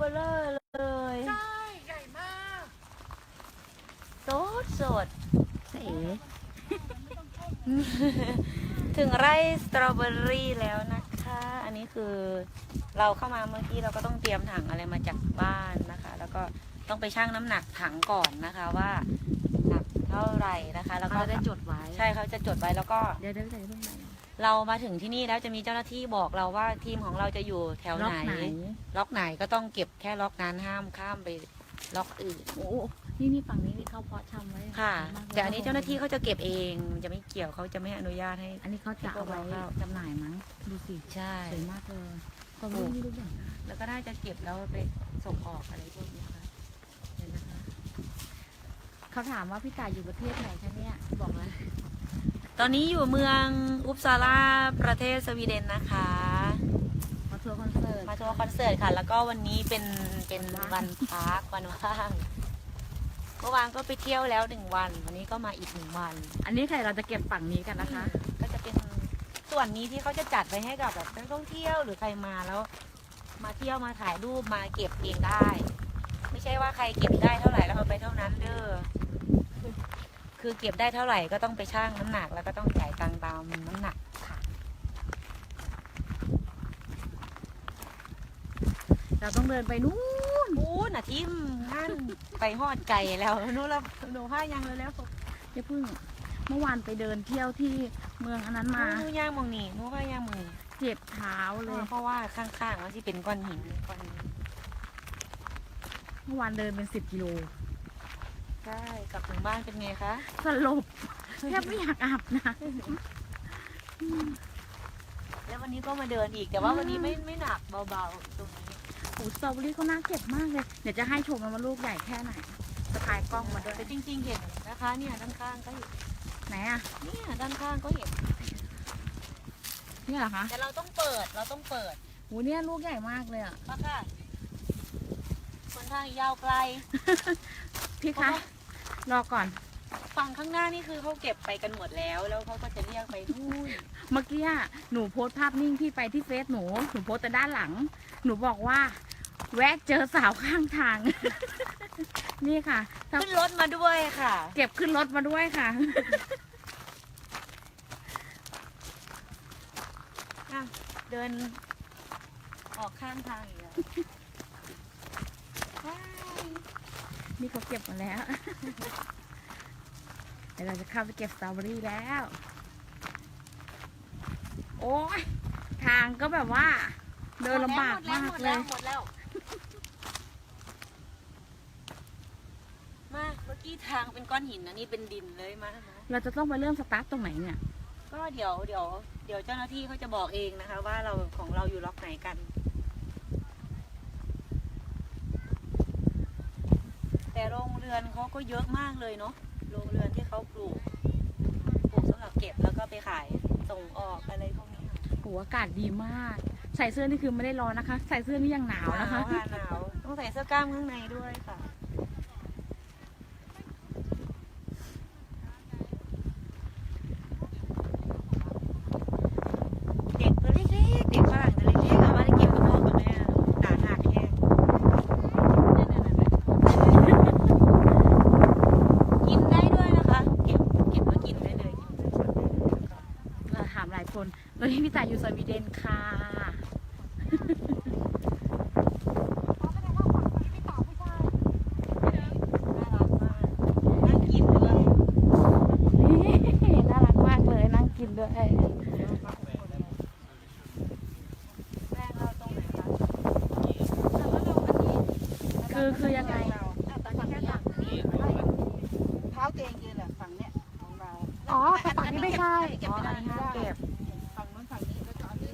เบลอเลยใช่ใหญ่มากสดสดเอ๋ถึงไร่สตรอเบอรี่แล้วนะคะ อันนี้คือเราเข้ามาเมื่อกี้เราก็ต้องเตรียมถังอะไรมาจากบ้านนะคะ แล้วก็ต้องไปชั่งน้ำหนักถังก่อนนะคะว่าหนักเท่าไหร่นะคะ แล้วก็เขาได้จดไว้ ใช่เขาจะจดไว้แล้วก็เดี๋ยวเดี๋ยวใส่ลงไป เรามาถึงที่นี่แล้วจะมีเจ้าหน้าที่บอกเราว่าทีมของเราจะอยู่แถวล็อไหกนไหน ล็อกไหนก็ต้องเก็บแค่ล็อกนั้นห้ามข้ามไปล็อกอื่น โอ้นี่นี่ฝั่งนี้ที่เขาเพาะชำไว้ค่ะมกลยแต่อันนี้เจ้าหน้าที่เขาจะเก็บเองจะไม่เกี่ยวเขาจะไม่อนุญาตให้ อันนี้เขาจะเอาไว้ให้พวกเราจำหน่ายมั้งดูสิใช่ สวยมากเลยความรู้นี่รู้อย่างแล้วก็น่าจะเก็บแล้วไปส่งออกอะไรพวกนี้ค่ะเห็นนะคะเขาถามว่าพี่ต่ายอยู่ประเทศไหนคะเนี่ยบอกเลย ตอนนี้อยู่เมืองอุปซาลาประเทศสวีเดนนะคะ มาทัวร์คอนเสิร์ตมาทัวร์คอนเสิร์ตค่ะ แล้วก็วันนี้เป็นเป็นวันพักวันว่างเมื่อวานก็ไปเที่ยวแล้วหนึ่งวัน วันนี้ก็มาอีกหนึ่งวัน อันนี้ใครเราจะเก็บฝั่งนี้กันนะคะ ก็จะเป็นส่วนนี้ที่เขาจะจัดไว้ให้กับแบบนักท่องเที่ยวหรือใครมาแล้ว มาเที่ยวมาถ่ายรูปมาเก็บเองได้ ไม่ใช่ว่าใครเก็บได้เท่าไหร่แล้วเอาไปเท่านั้นเด้อ คือเก็บได้เท่าไหร่ก็ต้องไปชั่งน้ำหนักแล้วก็ต้องจ่ายตังค์ตามน้ำหนักค่ะ เราต้องเดินไปนู่นอู้น่ะทิมงั้นไปหอดไก่แล้วนู้นแล้วหนูผ้ายังเลยแล้วอย่าเพิ่ง เมื่อวานไปเดินเที่ยวที่เมืองอันนั้นมาหนูย่างมองนี่หนูผ้าย่างมองนี่เจ็บเท้าเลย เพราะว่าข้างๆมันที่เป็นก้อนหินก้อนหินเมื่อวานเดินเป็นสิบกิโล ใช่กลับถึงบ้านเป็นไงคะ สลบแทบไม่อยากอาบนะแล้ววันนี้ก็มาเดินอีกแต่ว่าวันนี้ไม่ไม่หนักเบาๆตรงนี้โอ้สตรอเบอรี่เขาน่าเก็บมากเลย เดี๋ยวจะให้ชมมันว่าลูกใหญ่แค่ไหนสะพายกล้องมาด้วยแต่จริง ๆ เห็นนะคะ เนี่ยด้านข้างก็เห็นไหนอะเนี่ยด้านข้างก็เห็น นี่เหรอคะแต่เราต้องเปิดเราต้องเปิดโหเนี่ยลูกใหญ่มากเลยอะมาค่ะคนทางยาวไกลพี่คะ รอก่อน ฝั่งข้างหน้านี่คือเขาเก็บไปกันหมดแล้ว แล้วเขาก็จะเรียกไปนู่นเมื่อกี้อะหนูโพสต์ภาพนิ่งที่ไปที่เฟซหนู หนูโพสต์แต่ด้านหลัง หนูบอกว่า แวะเจอสาวข้างทาง นี่ค่ะถ้าขึ้นรถมาด้วยค่ะ เก็บขึ้นรถมาด้วยค่ะอะเดินออกข้างทางอีกแล้ว นี่เขาเก็บมาแล้ว เดี๋ยวเราจะเข้าไปเก็บสตรอเบอรี่แล้ว โอ้ยทางก็แบบว่า เดินลำบากมากหมดเลแล้วยหมดแล้ว มาเมื่อกี้ทางเป็นก้อนหินนะนี่เป็นดินเลยมามาเราจะต้องไปเริ่มสตาร์ทตรงไหนเนี่ย ก็เดี๋ยวเดี๋ยวเดี๋ยวเจ้าหน้าที่เขาจะบอกเองนะคะ ว่าเราของเราอยู่ล็อกไหนกัน แต่โรงเรือนเขาก็เยอะมากเลยเนาะโรงเรือนที่เขาปลูกปลูกสำหรับเก็บแล้วก็ไปขายส่งออกอะไรพวกนี้ค่ะโหอากาศดีมาก ใส่เสื้อนี่คือไม่ได้ร้อนนะคะ ใส่เสื้อนี่ยังหนาวหนานะคะวค่ะหนาวต้องใส่เสื้อกล้ามข้างในด้วยค่ะ เด็กตัวเล็กๆเด็กฝรั่งตัวเล็กๆเอามาได้เก็บกับพ่อกับแม่หนาหักแห้งกินได้ด้วยนะคะ เก็บเก็บแล้วกินได้เลย เราถามหลายคนตอนนี้ พี่ต่ายนค่ะน่ารักมากน่ากินด้วยน่ารักมากเลยนั่งกินด้วยแป้งเราตรงไหนคะคือคือยังไงเท้าเตียงยืนแหละฝั่งเนี้ยของเราอ๋อแต่ฝั่งนี้ไม่ใช่เก็บไม่ได้ห้ามเก็บ ฝั่งนู้นฝั่งนี้ก็จะเอาที่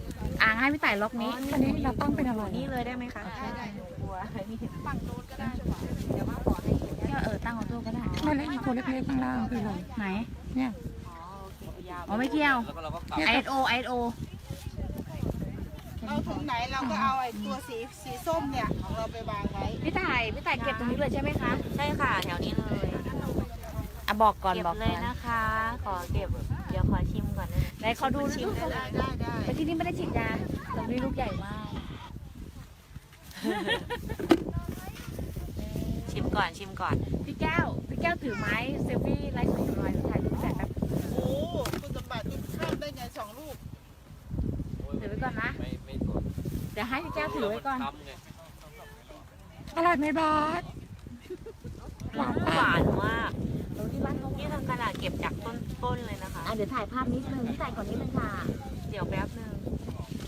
อ่างให้พี่ต่ายล็อกนี้อันนี้เราต้องเป็นอะไรนี่เลยได้ไหมคะได้ได้กลัวนี่ฝั่งนู้นก็ได้หรือเปล่าเดี๋ยวว่าขอให้เห็นก็เออตั้งออโต้ก็ได้ไม่เล็กตัวเล็กๆข้างล่างคืออะไรไหนเนี่ยอ๋อโอเคยาวอ๋อไม่เกี่ยวแล้วก็เราก็กลับไอโอไอโอเอาถุงไหนเราก็เอาไอ้ตัวสีสีส้มเนี่ยของเราไปวางไว้พี่ต่ายพี่ต่ายเก็บตรงนี้เลยใช่ไหมคะใช่ค่ะแถวนี้เลยอะ บอกก่อนเก็บบอกเลก่อยนนะคะ ขอเก็บ เดี๋ยวขอชิมก่อนนะไหนขอดูชิมลูกได้ได้ได้ได้แต่ที่นี่ไม่ได้ฉีดยาตรงนี้ลูกใหญ่มากก่อนชิมก่อน พี่แก้วพี่แก้วถือไม้เซลฟี่ไลฟ์สดหน่อยถ่ายรูปแต่แบบโอ้โหคุณสมบัติที่ข้ามได้ไงสองลูกถือไว้ก่อนนะไม่ไม่สนเดี๋ยวให้พี่แก้วถือไว้ก่อนทำไงอร่อยไหมบอสหวานหวานมากดูที่ บ้านเขานี่ทำขนาดเก็บจากต้นต้นเลยนะคะ อะเดี๋ยวถ่ายภาพนิดนึงพี่ถ่ายก่อนนิดนึงค่ะ เดี๋ยวแป๊บนึง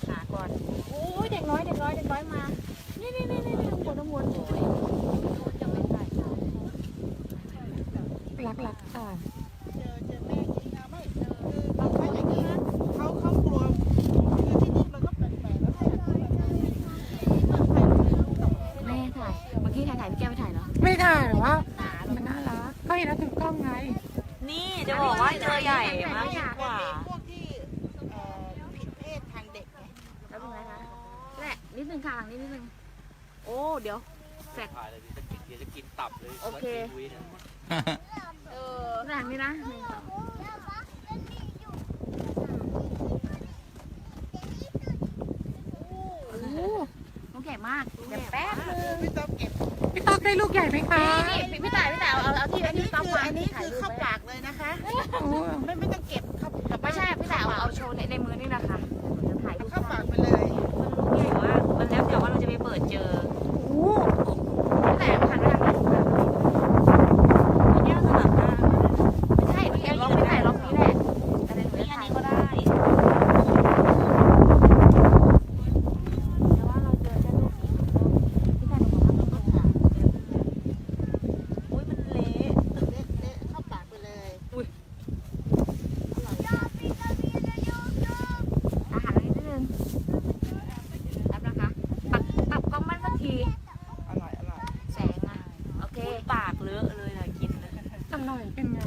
หาก่อนโอ้ยเด็กน้อยเด็กน้อยเด็กน้อยมา นี่นี่นี่นี่นี่ข้างบนข้างบนโอ้ยจะไม่ถ่ายรักรักค่ะ เออหลังนี้นะหนึ่งสองโอ้น้องแก่มากเดี๋ยวแป๊บนึงพี่ต๊อบเก็บพี่ต๊อกได้ลูกใหญ่ไหมคะนี่นี่พี่ต่ายพี่ต่ายเอาเอาที่อัอันนนี้นี้ต้องคือวางอันนี้ถ่ายคือรูปเข้าไว้ปากเลยนะคะโอ้ไม่ไม่ต้องเก็บเข้าไม่ใช่พี่ต่ายเอาเอาโชว์ในในมือนี่นะคะเดี๋ยวถ่ายรูป เข้าปากไปเลย มันลูกใหญ่มากมันแล้วแต่ว่าเราจะไปเปิดเจอ โอ้พี่ต่ายหันไปทางนี้ พี่แก้วสลับหน้า ไม่ใช่พี่ต่ายล็อกพี่ต่ายล็อกนี้แหละแต่เดี๋ยวหนู นี่ จะ อัน ถ่าย นี้ก็ได้ แต่ว่าเราเจอแค่รูปนี้พี่ต่ายหนูบอกว่าต้องหา อุ้ยมันเละ เละเละเข้าปากไปเลย อาหารนิดนึงแป๊บนะคะปรับปรับกล้องมันสักที อร่อยอร่อย แสงอะ โอเค อุ้ยปากเลอะเลยนะกินนะ อร่อยเป็นไง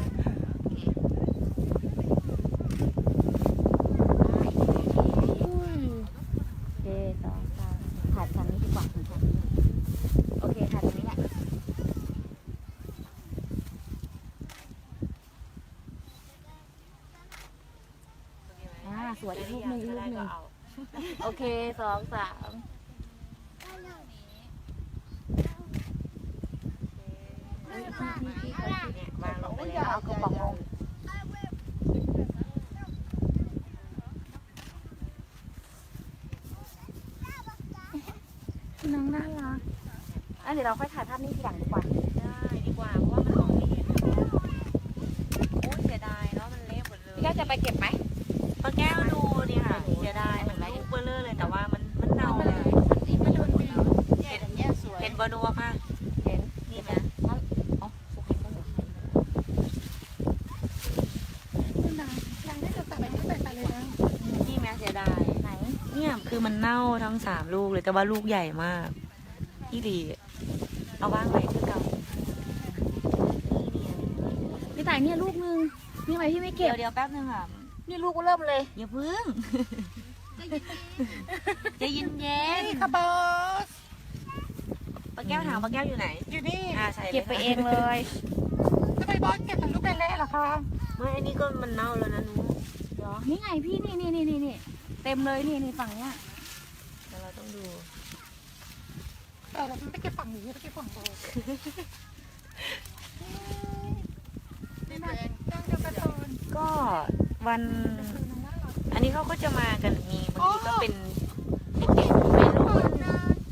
อุ้ยเดสองสามถ่ายทางนี้ดีกว่าถ่ายทางนี้โอเคถ่ายตรงนี้แหละ อ่า สวยอีกรูปหนึ่งอีกรูปหนึ่งเอาโอเคสองสามเฮ้ยพี่พี่พี่เขาเนี่ยวางลงไปเลยเอากระป๋องลงน้องน่ารักอะเดี๋ยวเราค่อยถ่ายภาพนี้ทีหลังดีกว่า ได้ดีกว่าเพราะว่ามันมองไม่เห็นโอ้ยเสียดายเนาะมันเละหมดเลย พี่ก็จะไปเก็บไหม ปลาแก้วดูนี่ค่ะเสียดายมันลูกเบลเลอร์เลยแต่ว่ามันมันเน่าเลย มันดูดีเนี่ยอย่างเงี้ยสวย เห็นบอนัวป่ะ เห็น นี่ไหม อ๋อโอเคก็เหลือ คุณนายยายได้จะตัดอะไรก็ใส่ไปเลยนะ นี่ไหมเสียดาย ไหน เนี่ยคือมั นเน่าทั้งสามลูกเลยแต่ว่าลูกใหญ่มากที่ดีเอาว่างไว้คือเก่านี่พี่ต่ายเนี่ยลูกนึงนี่ทำไมพี่ไม่เดี๋เก็ยวบเดี๋ยวแป๊บนึงค่ะนี่ลูกก็เริ่มเลยอย่าพึ่งใจะเย็นเย็นนี่ค่ะบอสปลาแก้วถามปลาแก้วอยู่ไหนอยู่นี่อ่าใช่เก็บไปเองเลย ทำไมบอสเก็บแต่ลูกเละๆเหรอคะไม่อันนี้ก็มันเน่าแล้วนะหนูเหรอนี่ไงพี่นี่นี่นี่นี่นี่เต็มเลยนี่นี่ฝั่งเนี้ยเดี๋ยวเรา ต้องดูเออเราไม่เก็บฝั่งนี้ไปเก็บฝั่งโบสนี่ตัวเองตั้งเดียวกันตอนก็วันน้องน่ารักอันนี้เขาก็จะมากันมีบางทีก็เป็นเด็กๆวัยรุ่น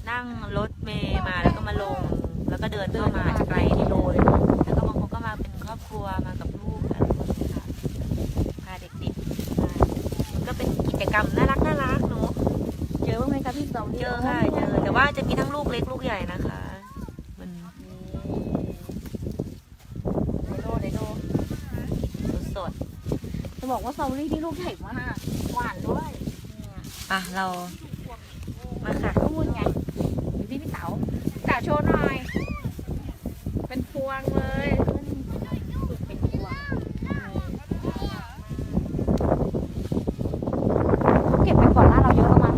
นั่งรถเมย์มาแล้วก็มาลง แล้วก็เดินเข้ามาไกลกิโลเลยแล้วก็บางคนก็มาเป็นครอบครัวมากับลูกอะไรพวกนี้ค่ะพาเด็กๆมามันก็เป็นกิจกรรมน่ารัก คะพี่สองเจอค่ะเจอแต่ว่าจะมีทั้งลูกเล็กลูกใหญ่นะคะ มันไดโดไดโดสดจะบอกว่าสตรอเบอรี่ที่ลูกใหญ่มากหวานด้วยเนี่ยๆอะเรามาค่ะข้อมูลไงอยู่ที่พี่เต๋าพี่เต๋าโชว์หน่อย เป็นพวงเลยเป็นพวงเก็บไปก่อนหน้าเราเยอะแล้วมั้ง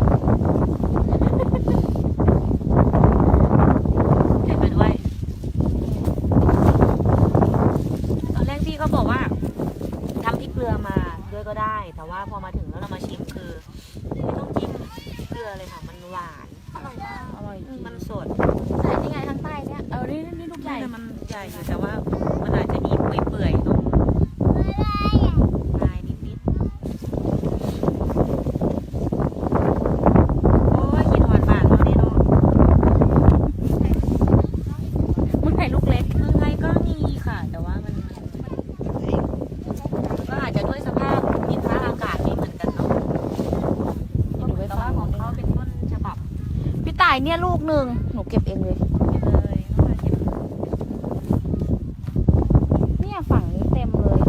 เห็นไปด้วย ตอนแรกพี่ เขาบอกว่าทำพริกเกลือมาด้วยก็ได้ แต่ว่าพอมาถึงแล้วเรามาชิมคือไม่ต้องจิ้มเกลือเลยค่ะมันหวานอร่อยมากอร่อยจริงมันสดแต่นี่ไงข้างใต้เนี่ย เออนี่นี่ลูกใหญ่ แต่มันใหญ่อยู่แต่ว่ามันอาจจะมีเปื่อยๆตรงปลายนิดๆโอ้ยกินหวานบานแล้วเนี่ยเนาะ มึงไข่ลูกเล็ก เมืองไทยก็มีค่ะ แต่ว่ามันก็อาจจะด้วยสภาพดินฟ้าอากาศไม่เหมือนกันเนาะ เดี๋ยวหนูไป แต่ ฟั ว่าง ของเขาเป็นต้นฉบับ พี่ต่ายเนี่ยลูกหนึ่งหนูเก็บเองเลยเลยต้องมาเก็บเนี่ยฝั่งนี้เต็มเลย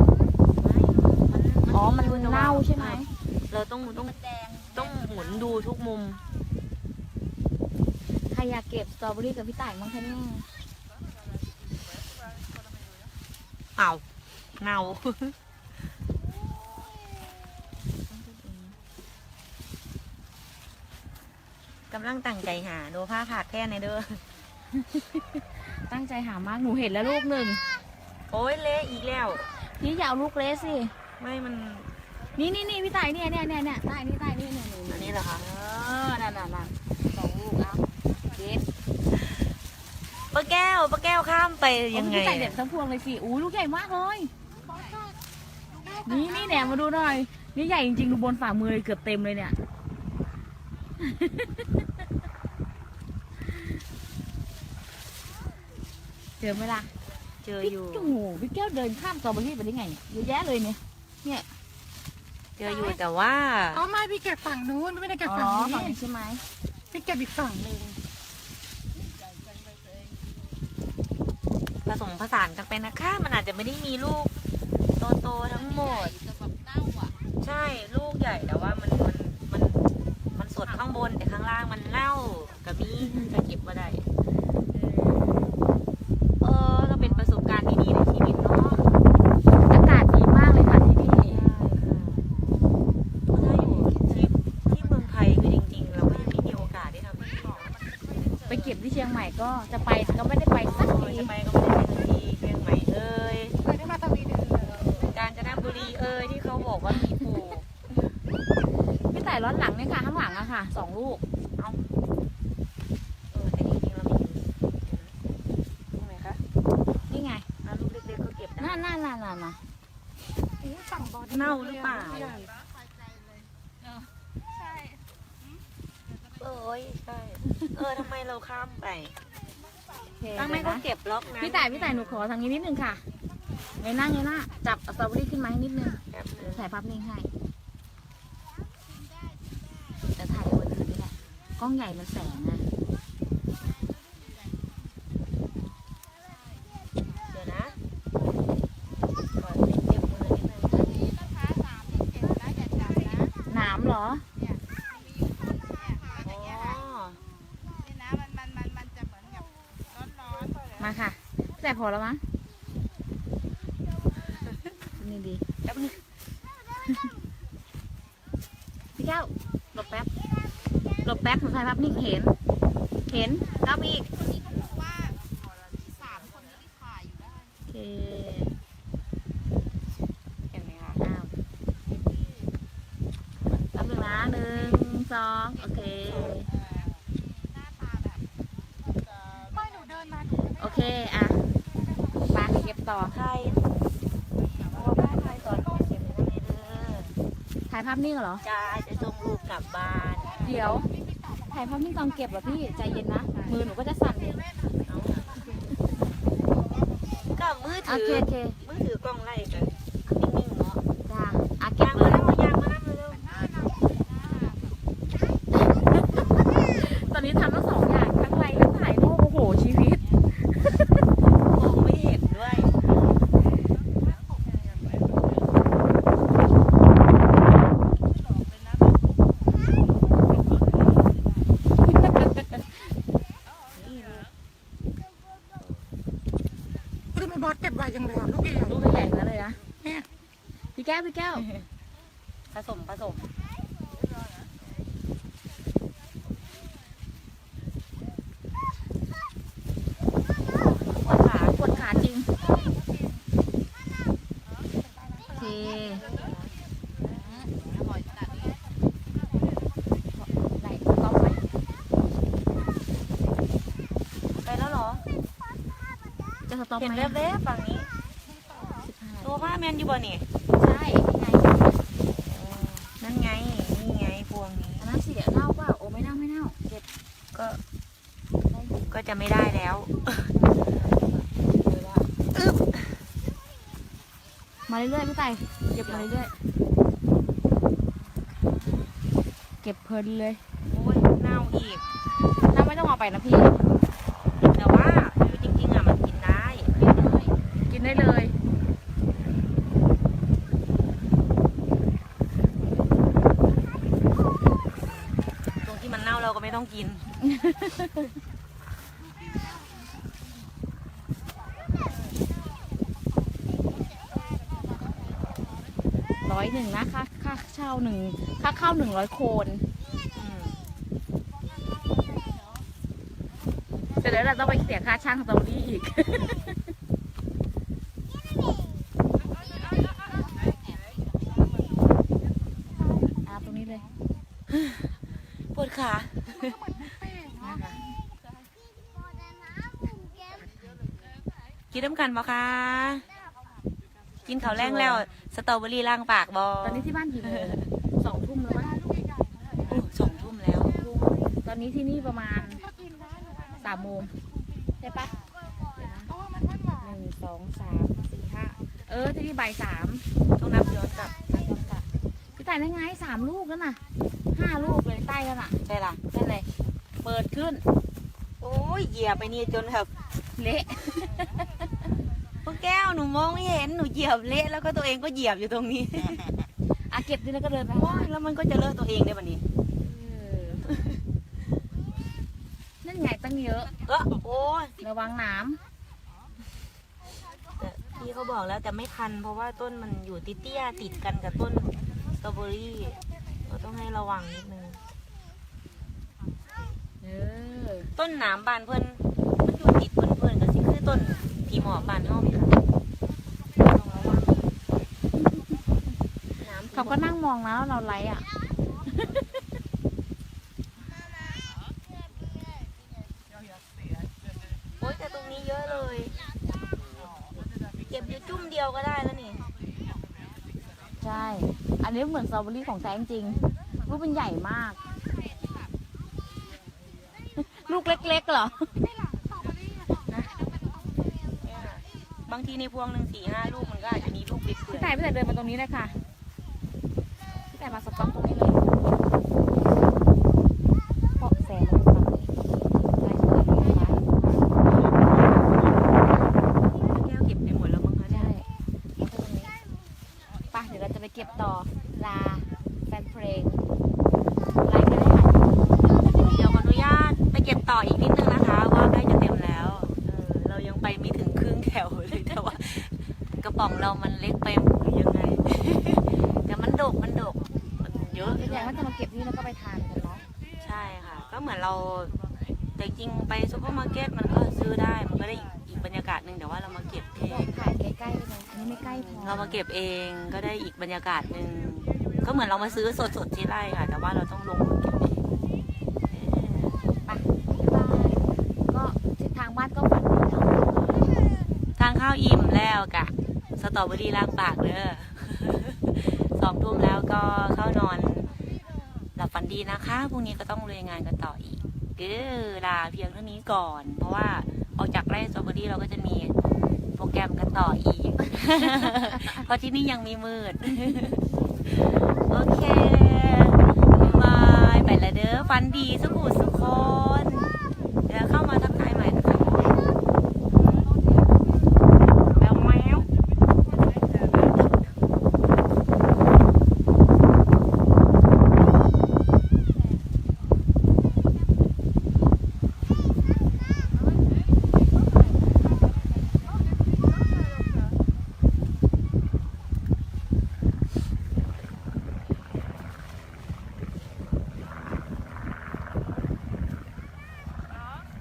ไม่มันอ๋อ มันเน่าใช่ไหม เราต้องต้องต้องหมุนดูทุกมุม ใครอยากเก็บสตรอเบอรี่กับพี่ต่ายมั้งคะเนี่ยเอาเน่าำลังตั้งใจหาดูผ้าขาดแค่ในเด้อ ตั้งใจหามากหนูเห็นแล้วลูกหนึ่ง โอ้ยเละอีกแล้วพี่อย่าเอาลูกเล็กสิ ไม่มัน นี่นี่นี่พี่ต่ายเนี่ยเนี่ยเนี่ยเนี่ยใต้นี่ใต้นี่เนี่ยหนูอันนี้เหรอคะเออนั่นน่ะนั่นสองลูกเอาเก็บป้าแก้วป้าแก้วข้ามไปยังไงพี่ต่ายเด็ดทั้งพวงเลยสิอู้ลูกใหญ่มากเลย นี่นี่แหนมมาดูหน่อย นี่ใหญ่จริงๆดูบนฝ่ามือเลยเกือบเต็มเลยเนี่ย เจอไหมล่ะเจอพี่อยู่โอ้โหพี่แก้วเดินข้ามสตรอเบอรี่ไปได้ไงเนี่ยเยอะแยะเลยเนี่ย เจออยู่แต่ว่า เอาไม่พี่เก็บฝั่งนู้นไม่ได้เก็บอ๋ฝั่งอนี้ฝั่งนี้ใช่ไหมพี่เก็บอีกฝั่งหนึ่งผสมผสานกันไปนะคะ มันอาจจะไม่ได้มีลูกโตๆทั้งหมด ใช่ลูกใหญ่แต่ว่ามันมันมันมันสดข้างบนแต่ข้างล่างมันเน่ากับมีจะเก็บมาได้ เออก็เป็นประสบการณ์ดีๆในชีวิตเนาะ อากาศดีมากเลยค่ะที่นี่ ถ้าอยู่ที่ที่เมืองไทยคือจริงๆ เราก็ยังไม่มีโอกาสได้ทำที่บอก ไปเก็บที่เชียงใหม่ ก็จะไปแต่ก็ไม่ได้ไปสักทีจะไปก็ไม่ได้ไปสักทีเชียงใหม่เอ้ยเคยได้มาทวีเดือนเลยกาญจนบุรีเอ้ยที่เขาบอกว่ามีปลูกพี่แต่ร้อนหลังเนี่ยค่ะข้างหลังอะค่ะสองลูก เออแต่จริงๆเรามีอยู่ตรงไหนคะ นี่ไง อะลูกเล็กๆก็เก็บได้ น่าน่าน่าน่าน่า โอ้ยฝั่งบอล เน่าหรือเปล่า ใหญ่ เอ้ยใช่เออทำไมเราข้ามไป โอเค ตั้งไม่ เดี๋ยว ก็ นะ เก็บล็อกนะ พี่แต่พี่แต่ หนูขอทางนี้นิดนึงค่ะเงยหน้าเงยหน้าจับสตรอเบอรี่ขึ้นมาให้นิดนึงเดี๋ยวถ่ายภาพนิ่งให้จะถ่ายบนคืนนี่แหละกล้องใหญ่มันแสงอะ เดี๋ยวนะก่อนเก็บมือนิดนึง หนามเหรอ อ๋อ มาค่ะแต่ พอแล้วมั้งนี่ดีแป๊บนึงพี่แก้วหลบแป๊บหลบแป๊บหนูถ่ายภาพนิ่งเห็น เห็นก้าวไปอีกโอเค เห็นไหมคะ อ้าวแป๊บนึงนะหนึ่งสองโอเค ไม่หนูเดินมา โอเค อะปาเก็บต่อ ใครเพราะว่าบ้านใครสอนเก็บมือในเด้อ ถ่ายภาพนิ่งเหรอจ้าจะส่งลูกกลับบ้านเดี๋ยวถ่ายภาพนิ่งตอนเก็บเหรอพี่ใจเย็นนะ มือหนูก็จะสั่นเองก็มือโอถืเคอโอเค มือถือกล้องไล่กันนิ่งๆเนาะ จ้าอะเก็ ยา บ ง เล มาย แล้วยางมาแล้วเร็ว ตอนนี้ทำทั้งสองอย่าง ทั้งไลฟ์ทั้งถ่ายรูปโอ้โห ชีวิต ๆมองไม่เห็นด้วย ทำไมบอสเก็บไวจังเลยอะลูกเอ๋ ลูกใหญ่ๆนั่นเลยนะ เนี่ย พี่แก้ว พี่แก้ว ผสมผสม ปวดขาปวดขาจริง โอเค ไหนต้องไหม จะส ต็อปเห็นไหมแวบๆฝั่งนี้สิบห้าตัวผ้าแมนอยู่บ่นี่ใช่นี่ไงนั่นไง นี่ไงพวงนี้ อันนั้นเสียเน่าเปล่าโอ้ไม่เน่าไม่เน่าเก็บก็ก็จะไม่ได้แล้วเลยว่ามาเรื่อยๆพี่ไต่เก็บมาเรื่อยๆเก็บเพลินเลยโอ้ยเน่าอีกถ้าไม่ต้องเอาไปนะพี่แต่ว่าคือจริงๆอะมันกินได้ กินได้เลย ตรงที่มันเน่าเรา ก็ไม่ต้องกิน ร้อยหนึ่งนะค่าค่าเช่าหนึ่งค่าเข้าหนึ่งร้อยโคนอืมแต่เดี๋ยวเราต้องไปเสียค่าช่างสตรอเบอรี่อีกอาตรงนี้เลยปวดขา นะคะกินน้ำกันบ่คะกินข้าวแรงแล้ว สตรอเบอรี่ล่างปากบอตอนนี้ที่บ้านกี่โมงสองทุ่มแล้วมั้งอู้สองทุ่มแล้ว ตอนนี้ที่นี่ประมาณสามโมงใช่ปะเดี๋ยวนะหนึ่งสองสามสี่ห้าเออที่นี่บ่ายสามต้องนับย้อนกลับ นัดย้อนกลับพี่ แต่ได้ไงสามลูกแล้วน่ะห้าลูกเลยใต้แล้วน่ะใช่ล่ะนั่นเลยเปิดขึ้น โอ้ยเหยียบไปนี่จนแบบเละพวกแก้วหนูมองไม่เห็นหนูเหยียบเละแล้วก็ตัวเองก็เหยียบอยู่ตรงนี้อะเก็บดิแล้วก็เดินไปโอ้ยแล้วมันก็จะเลอะตัวเองได้บัดนี้เออนั่นไงตั้งเยอะก็โอ้ยระวังหน้แต่พี่เขาบอกแล้วแต่ไม่ทัน เพราะว่าต้นมันอยู่ติเตี้ยๆติดกันกับต้นส ตรอเบอรี่เราต้องให้ระวังนิดนึงำเออต้นหนามบานเพิ่นมันอยู่ติดเพิ่นเพิ่นก็สิคือต้นผีหมอบบานเฮาไหมคะต้องระวังน้ำเขาก็นั่งมองแล้วเราไลฟ์อะ โอ้ยแต่ตรงนี้เยอะเลย เก็บอยู่จุ่มเดียวก็ได้แล้วนี่ ใช่ อั นนี้เหมือนสตรอเบอรี่ของแท้จริงลูกเป็นใหญ่มาก ลูกเล็กๆเหรอ บางทีในพวงหนึ่งสี่ห้าลูกมันก็อาจจะมีลูกเปื่พี่อยแต่พี่แต่เดินมาตรงนี้เลยค่ะพี่แต่มาสต็อกตรงนี้เลยเพราะแสงมันฝั่งนี้ไล่สวยๆไล่ ๆแก้วเก็บไปหมดแล้วมั้งคะเนี่ย ใช่เอาตรงนี้ไปเดี๋ยวเราจะไปเก็บต่อ ลาแฟนเพลงไลฟ์ไม่ได้ค่ะ เดี๋ยวขออนุญาตไปเก็บต่ออีกนิดนึงนะคะ ว่าใกล้จะเต็มแล้วเออเรายังไปไม่ถึงครึ่งแถวเลยแต่ว่า กระป๋องเรามันเล็กไปหรือยังไง แต่มันดกมันดกมันเยอะ พี่แต่ว่าจะมาเก็บนี่แล้วก็ไปทานกันเนาะใช่ค่ะ ก็เหมือนเราแต่จริงๆไปซูเปอร์มาร์เก็ตมันก็ซื้อได้มันก็ได้อีกอีกบรรยากาศหนึ่งแต่ว่าเรามาเก็บเองถ่ายใกล้ๆเลยอันนี้ไม่ใกล้พอเรามาเก็บเองก็ได้อีกบรรยากาศหนึ่งก็เหมือนเรามาซื้อสดๆที่ไร่ค่ะ แต่ว่าเราต้องลงมือเก็บเองเออไปบ๊ายบายก็ทิศทางบ้านก็ฝันดีเนาะทานข้าวอิ่มแล้วกะสตรอเบอรี่ล้างปากเด้อ สองทุ่มแล้วก็เข้านอนหลับฝัน ดีนะคะพรุ่งนี้ก็ต้องเลุยงานกันต่ออีกก็ลาเพียงเท่านี้ก่อน เพราะว่าออกจากไร่สตรอเบอรี่เราก็จะมีโปรแกรมกันต่ออีก เพราะที่นี่ยังมีมืด โอเคบายบายไปละเด้อฟันดีสุขุสุขคน